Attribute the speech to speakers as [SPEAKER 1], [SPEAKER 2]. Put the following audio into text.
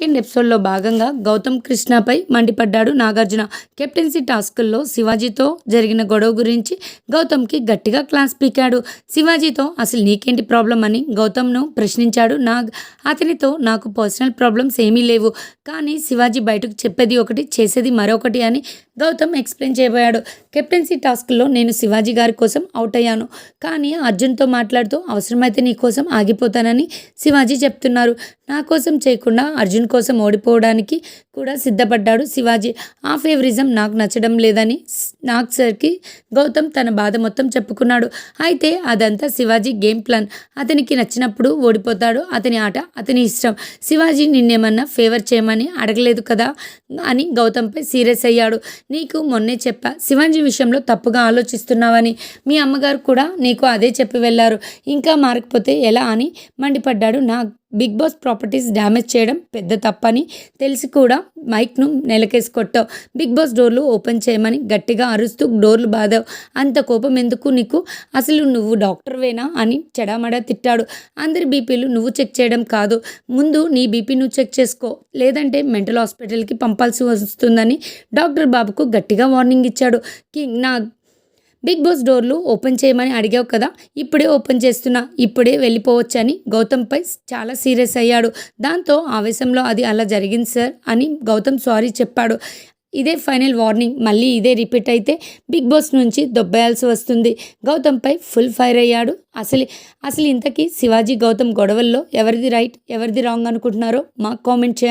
[SPEAKER 1] Weekend ఎపిసోడ్లో భాగంగా గౌతమ్ కృష్ణపై మండిపడ్డాడు నాగార్జున. కెప్టెన్సీ టాస్కుల్లో శివాజీతో జరిగిన గొడవ గురించి గౌతమ్కి గట్టిగా క్లాస్ పీకాడు. శివాజీతో అసలు నీకేంటి ప్రాబ్లం అని గౌతమ్ను ప్రశ్నించాడు నాగ్. అతనితో నాకు పర్సనల్ ప్రాబ్లమ్స్ ఏమీ లేవు కానీ శివాజీ బయటకు చెప్పేది ఒకటి చేసేది మరొకటి అని గౌతమ్ ఎక్స్ప్లెయిన్ చేయబోయాడు. కెప్టెన్సీ టాస్క్లో నేను శివాజీ గారి కోసం అవుట్ అయ్యాను కానీ అర్జున్తో మాట్లాడుతూ అవసరమైతే నీ కోసం ఆగిపోతానని శివాజీ చెప్తున్నారు. నా కోసం చేయకుండా అర్జున్ కోసం ఓడిపోవడానికి కూడా సిద్ధపడ్డాడు శివాజీ. ఆ ఫేవరిజం నాకు నచ్చడం లేదని నాగ్ సార్కి గౌతమ్ తన బాధ మొత్తం చెప్పుకున్నాడు. అయితే అదంతా శివాజీ గేమ్ ప్లాన్. అతనికి నచ్చినప్పుడు ఓడిపోతాడు. అతని ఆట అతని ఇష్టం. శివాజీ నిన్నేమన్నా ఫేవర్ చేయమని అడగలేదు కదా అని గౌతమ్పై సీరియస్ అయ్యాడు. నీకు మొన్నే చెప్పా శివాజీ విషయంలో తప్పుగా ఆలోచిస్తున్నావని. మీ అమ్మగారు కూడా నీకు అదే చెప్పి వెళ్ళారు ఇంకా మారకపోతే ఎలా అని మండిపడ్డాడు Nag. Big Boss properties damage చేయడం పెద్ద తప్పని తెలిసి కూడా మైక్ను నెలకేసి కొట్టావు. బిగ్ బాస్ డోర్లు ఓపెన్ చేయమని గట్టిగా అరుస్తూ డోర్లు బాధావు అంత కోపం ఎందుకు నీకు? అసలు నువ్వు డాక్టర్వేనా అని చెడామడా తిట్టాడు. అందరి బీపీలు నువ్వు చెక్ చేయడం కాదు. ముందు నీ బీపీ నువ్వు చెక్ చేసుకో. లేదంటే మెంటల్ హాస్పిటల్కి పంపాల్సి వస్తుందని డాక్టర్ బాబుకు గట్టిగా వార్నింగ్ ఇచ్చాడు. కింగ్ నా బిగ్ బాస్ డోర్లు ఓపెన్ చేయమని అడిగావు కదా ఇప్పుడే ఓపెన్ చేస్తున్నా ఇప్పుడే వెళ్ళిపోవచ్చని గౌతమ్పై చాలా సీరియస్ అయ్యాడు. దాంతో ఆవేశంలో అది అలా జరిగింది సార్ అని గౌతమ్ సారీ చెప్పాడు. ఇదే ఫైనల్ వార్నింగ్ మళ్ళీ ఇదే రిపీట్ అయితే బిగ్ బాస్ నుంచి దొబ్బేయాల్సి వస్తుంది. గౌతమ్పై ఫుల్ ఫైర్ అయ్యాడు. అసలు అసలు ఇంతకీ శివాజీ గౌతమ్ గొడవల్లో ఎవరిది రైట్ ఎవరిది రాంగ్ అనుకుంటున్నారో మాకు కామెంట్ చేయండి.